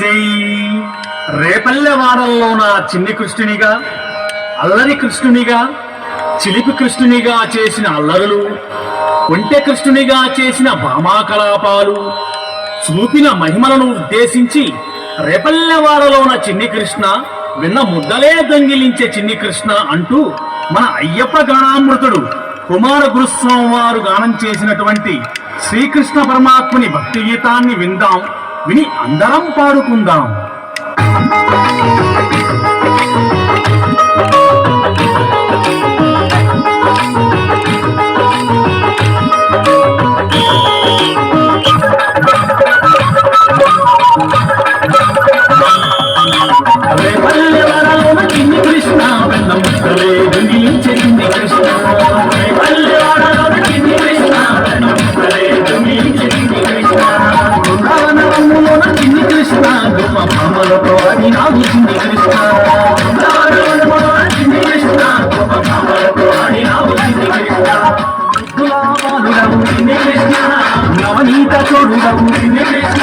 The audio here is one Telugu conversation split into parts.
జై. నా చిన్ని కృష్ణునిగా అల్లరి కృష్ణునిగా చిలిపి కృష్ణునిగా చేసిన అల్లరులు ఒంటె కృష్ణునిగా చేసిన భామాకలాపాలు చూపిన మహిమలను ఉద్దేశించి రేపల్లెవాడలోన చిన్ని కృష్ణ విన్న ముద్దలే దొంగిలించే చిన్ని కృష్ణ అంటూ మన అయ్యప్ప గణామృతుడు కుమార గురుస్వామి వారు గానం చేసినటువంటి శ్రీకృష్ణ పరమాత్ముని భక్తి గీతాన్ని విందాం. విని అందరం పాడుకుందాం. రేపల్లెవాడలోన కృష్ణ కృష్ణ. నవనీత చోడుడవు చిన్ని కృష్ణ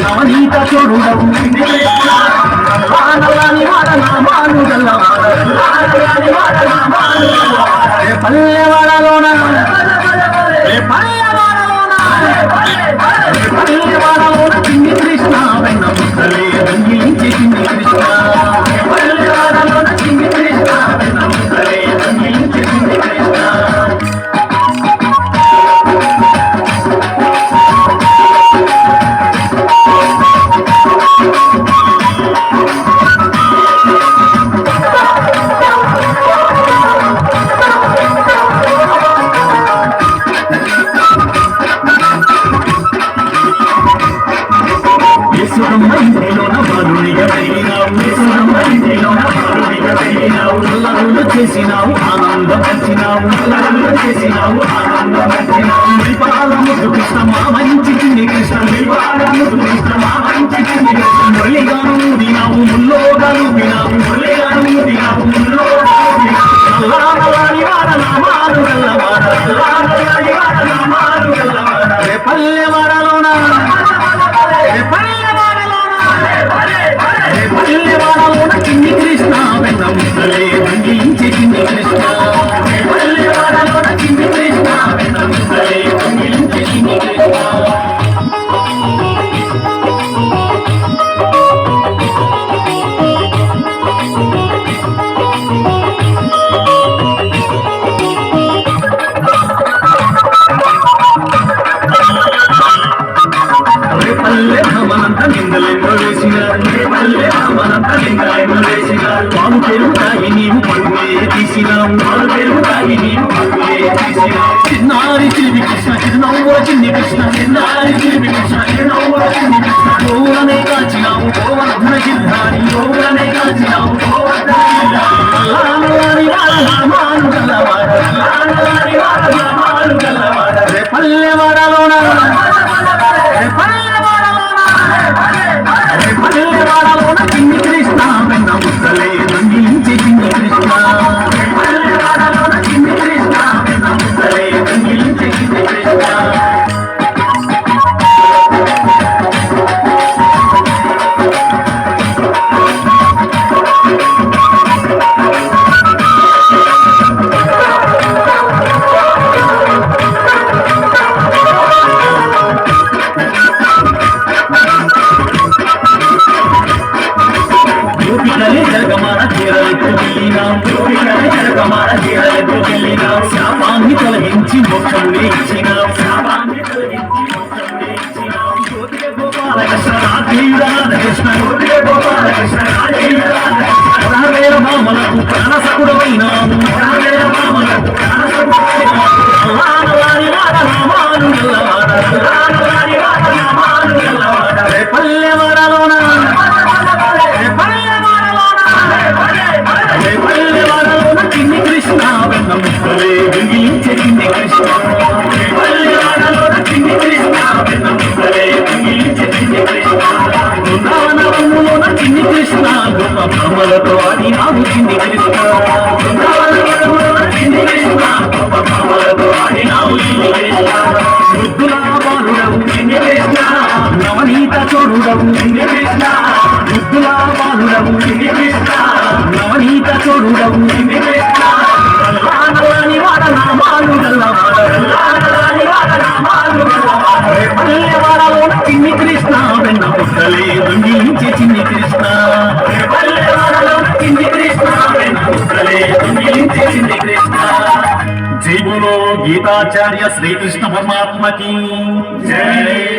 నవనీత చోడుడవు చిన్ని కృష్ణ నల్లాని కృష్ణ. చేసినావు ఆనందం వచ్చినావు నల్లరులు చేసినావు ఆనందం వచ్చినావు. విపాల ముద్దు కృష్ణ మా మంచి చిన్ని కృష్ణ. విపాల ముద్దు కృష్ణ మా మంచి చిన్ని కృష్ణ. మురళిగాను ఊదినావు ముల్లోగాను ఊదినావు మురళిగాను ఊదినావు ముల్లోగాను పల్లె నల్లా పల్లె తీసినావు చిన్నారి చిలిపి కృష్ణ చిరునవ్వుల చిన్ని కృష్ణ చిన్నారి చిలిపి కృష్ణ చిరునవ్వుల చిన్ని కృష్ణ గోవులనే కాచినావు గోవర్ధన గిరిధారి గోవులనే కాచినావు గోవర్ధన గిరిధారి నల్లానల్లాని వాడ నామాలు గల్లవాడ నల్లానల్లాని వాడ నామాలు గల్లవాడ గోపికలే జగమాన వెళ్ళినాం శాపాన్ని తొలగించి ఇచ్చినాం శాపాన్ని తొలగించి ఇచ్చినాం గోపాలకృష్ణ గోపాలకృష్ణ మామలకు ప్రాణసకుడమైనాము మామలకు ప్రాణసకుడమైనాము గొప్ప భామలతో ఆడినావు చిన్ని కృష్ణ బృందావనవనములోన చిన్ని కృష్ణ గొప్ప భామలతో ఆడినావు చిన్ని కృష్ణ చోరుడవు బాలుడవు నవనీత చోరుడవు చిన్ని గీతాచార్య శ్రీకృష్ణ పరమాత్మకి. జై.